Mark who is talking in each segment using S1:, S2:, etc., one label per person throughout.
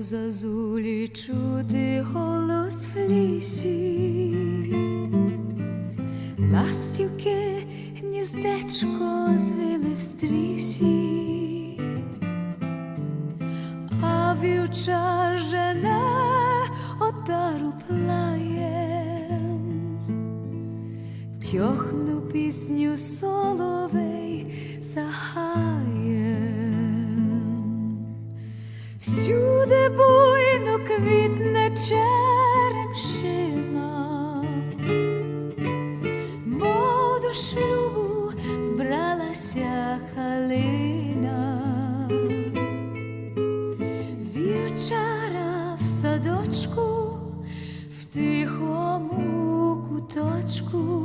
S1: Зазулі чути голос в лісі, ластівки гніздечко звили в стрісі, а вівчар жене отару плаєм, тьохну пісню соловей загаєм. Всюди буйно квітне черемшина, мов до шлюбу вбралася калина, вівчара в садочку, в тихому куточку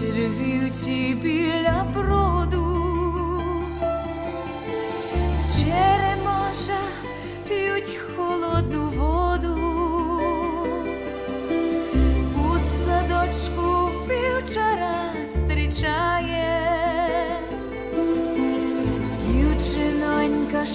S1: вечір вівці біля броду, з черемоша п'ють холодну воду, у садочку вівчара зустрічає, дівчинонька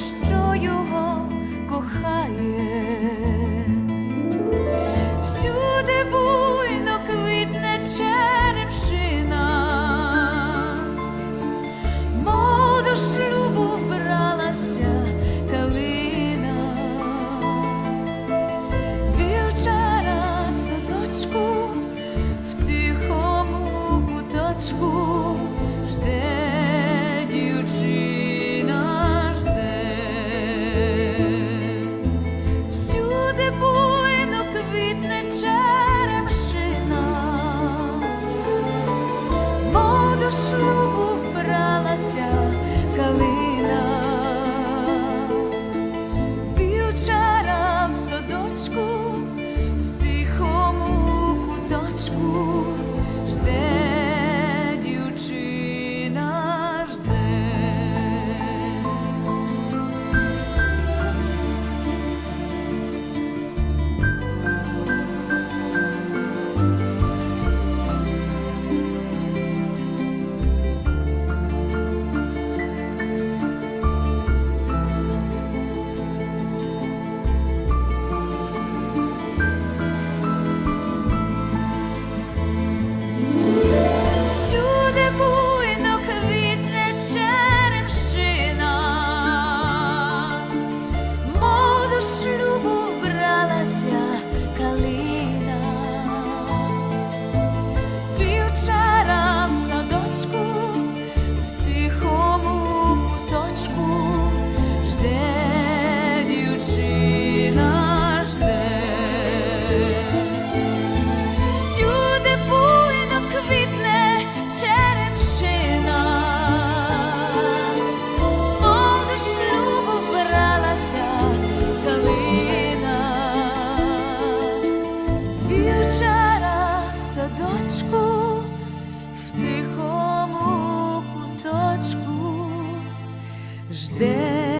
S1: shku Shte ліжку, в тихому куточку жде.